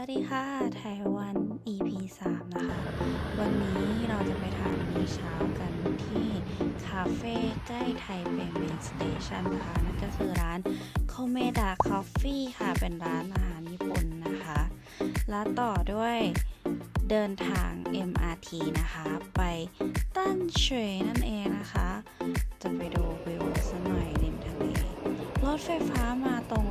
วัสดีค่ะไทยวัน EP 3 นะคะ วันนี้เราจะไปทานมื้อเช้ากันที่คาเฟ่ใกล้ไทยเปเมนสเตชันนะคะ นั่นก็คือร้านโคเมดาคอฟฟี่ค่ะ เป็นร้านอาหารญี่ปุ่นนะคะ และต่อด้วยเดินทาง MRT นะคะ ไปตั้นเฉยนั่นเองนะคะ จะไปดูวิวสักหน่อยริมทะเล รถไฟฟ้ามาตรง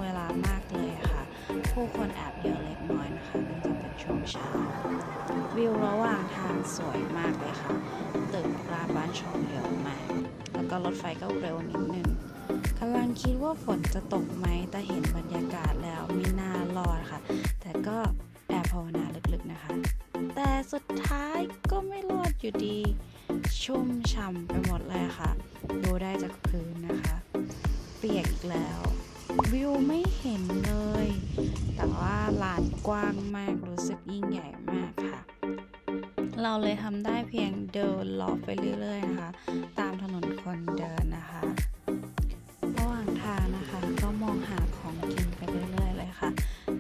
ผู้คนแอบเยอะเล็กน้อยนะคะเนื่องจากเป็นช่วงเช้า วิวระหว่างทางสวยมากเลยค่ะ ตึกรามบ้านช่องเยอะมาก แล้วก็รถไฟก็เร็วนิดนึงกำลังคิดว่าฝนจะตกไหมแต่เห็นบรรยากาศแล้วไม่น่ารอดค่ะ แต่ก็แอบภาวนาลึกๆนะคะ แต่สุดท้ายก็ไม่รอดอยู่ดี ชุ่มฉ่ำไปหมดเลยค่ะ ดูได้จากพื้นนะคะ เปียกอีกแล้ว วิวไม่เห็นเลย แต่ว่าลานกว้างมากรู้สึกยิ่งใหญ่มากค่ะ เราเลยทำได้เพียงเดินลาะไปเรื่อยๆนะคะ ตามถนนคนเดินนะคะระหว่างทางนะคะก็มองหาของกินไปเรื่อยๆเลยค่ะ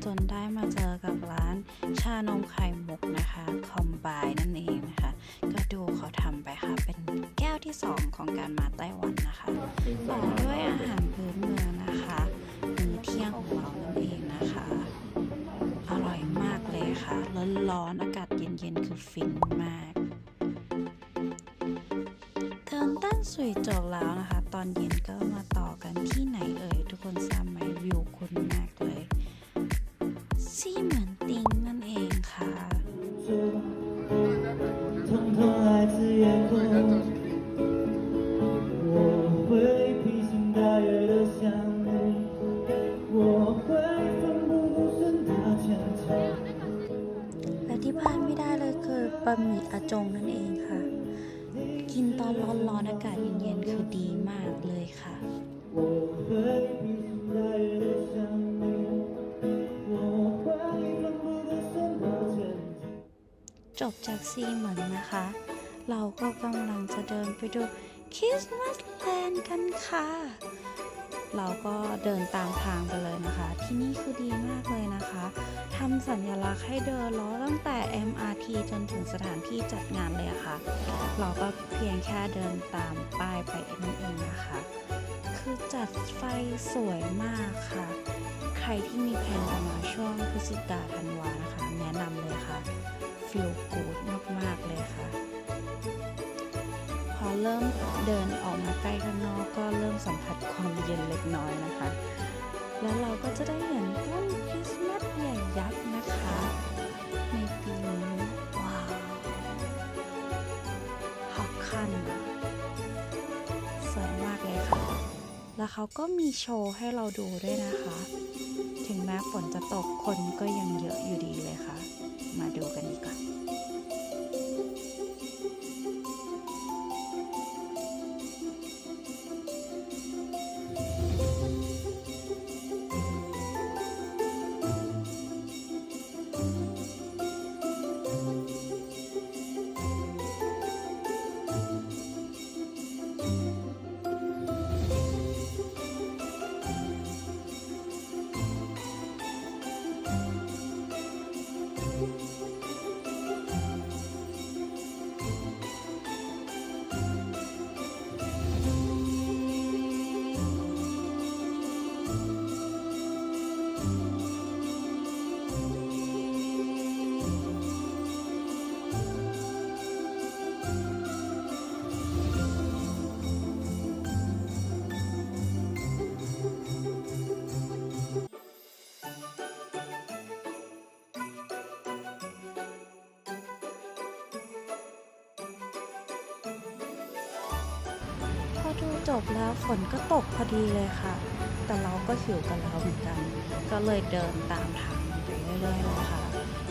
จนได้มาเจอกับร้านชานมไข่มุกนะคะคอมบายนั่นเองนะคะ ก็ดูเขาทำไปค่ะ เป็นแก้วที่ 2 ของการมาไต้หวันนะคะ ต่อด้วยอาหารพื้นเมืองนะคะ ร้อนๆอากาศเย็นๆ คือฟินมาก เทิร์นตั้นสุยจบแล้วนะคะ ตอนเย็นก็มาต่อกันที่ไหนเอ่ยทุกคนซ้ำ บะหมี่อาจงนั่นเองค่ะ กินตอนร้อนๆอากาศเย็นๆคือดีมากเลยค่ะจบจากซีเหมือนนะคะ เราก็กำลังจะเดินไปดูคริสต์มาสแลนด์กันค่ะ เราก็เดินตามทางไปเลย ที่นี่คือดีมากเลยนะคะทำสัญลักษณ์ให้เดินล้อตั้งแต่ MRT จนถึงสถานที่จัดงานเลยะค่ะ เราก็เพียงแค่เดินตามป้ายไปนั่นเองนะคะ คือจัดไฟสวยมากค่ะ ใครที่มีแผนจะมาช่วงพฤศจิกาธันวานะคะ แนะนำเลยค่ะฟีลกูดมากๆเลยค่ะพอเริ่มเดินออกมาใกล้ข้างนอกก็เริ่มสัมผัสความเย็นเล็กน้อยนะคะ แล้วเราก็จะได้เห็นต้นคริสต์มาสใหญ่ยักษ์นะคะ ในปีนี้ว้าวฮอกคันสวยมากเลยค่ะ แล้วเขาก็มีโชว์ให้เราดูด้วยนะคะ ถึงแม้ฝนจะตกคนก็ยังเยอะอยู่ดีเลยค่ะ มาดูกันดีกว่า ดูจบแล้วฝนก็ตกพอดีเลยค่ะ แต่เราก็หิวกันแล้วเหมือนกัน ก็เลยเดินตามทางไปเรื่อยๆเลยค่ะ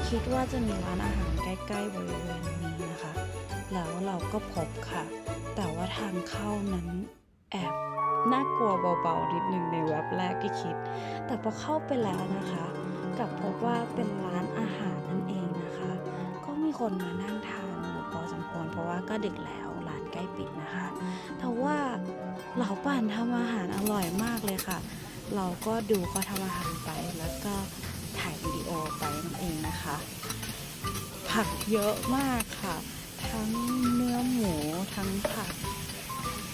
คิดว่าจะมีร้านอาหารใกล้ๆบริเวณนี้นะคะ แล้วเราก็พบค่ะ แต่ว่าทางเข้านั้นแอบน่ากลัวเบาๆนิดนึงในแว็บแรกที่คิด แต่พอเข้าไปแล้วนะคะกลับพบว่าเป็นร้านอาหารนั่นเองนะคะ ก็มีคนมานั่งทานอยู่พอสมควรเพราะว่าก็ดึกแล้ว ใกล้ปิดนะคะ แต่ว่าเหล่าป่านทำอาหารอร่อยมากเลยค่ะ เราก็ดูเขาทำอาหารไปแล้วก็ถ่ายวิดีโอไปนั่นเองนะคะ ผักเยอะมากค่ะ ทั้งเนื้อหมูทั้งผัก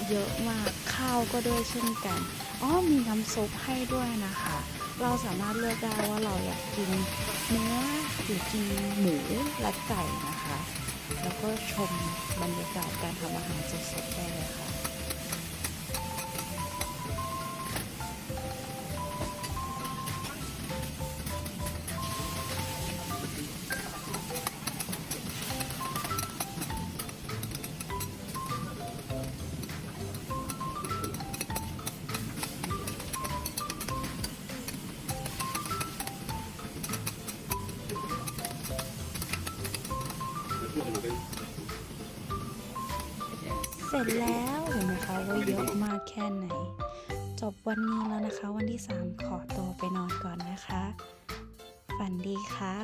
เยอะมากข้าวก็ด้วยเช่นกันอ๋อมีน้ำซุปให้ด้วยนะคะ เราสามารถเลือกได้ว่าเราอยากกินเนื้อหรือกินหมูและไก่นะคะ แล้วก็ชมบรรยากาศการทำอาหารสดๆได้เลยค่ะ เสร็จแล้วเห็นไหมคะว่าเยอะมากแค่ไหน จบวันนี้แล้วนะคะ วันที่ 3 ขอตัวไปนอนก่อนนะคะ ฝันดีค่ะ